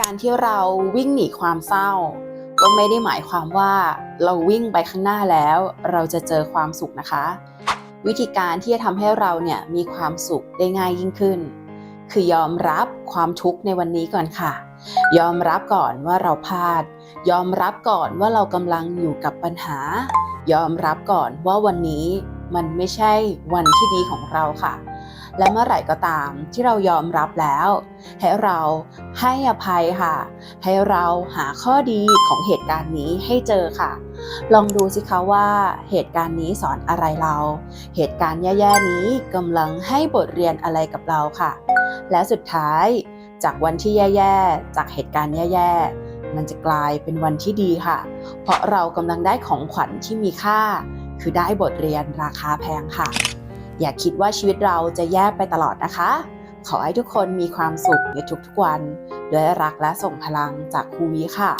การที่เราวิ่งหนีความเศร้า ก็ไม่ได้หมายความว่าเราวิ่งไปข้างหน้าแล้ว เราจะเจอความสุขนะคะ วิธีการที่จะทำให้เราเนี่ยมีความสุขได้ง่ายยิ่งขึ้น คือยอมรับความทุกข์ในวันนี้ก่อนค่ะ ยอมรับก่อนว่าเราพลาด ยอมรับก่อนว่าเรากำลังอยู่กับปัญหา ยอมรับก่อนว่าวันนี้มันไม่ใช่วันที่ดีของเราค่ะ และเมื่อไหร่ก็ตามที่เรายอมรับแล้ว ให้เราให้อภัยค่ะ ให้เราหาข้อดีของเหตุการณ์นี้ให้เจอค่ะ ลองดูสิคะว่าเหตุการณ์นี้สอนอะไรเรา เหตุการณ์แย่ๆนี้กำลังให้บทเรียนอะไรกับเราค่ะ และสุดท้ายจากวันที่แย่ๆ จากเหตุการณ์แย่ๆ มันจะกลายเป็นวันที่ดีค่ะ เพราะเรากำลังได้ของขวัญที่มีค่า คือได้บทเรียนราคาแพงค่ะ อย่าคิดว่าชีวิตเราจะแย่ไปตลอดนะคะ ขอให้ทุกคนมีความสุขในทุกๆวัน ด้วยรักและส่งพลังจากครูวีค่ะ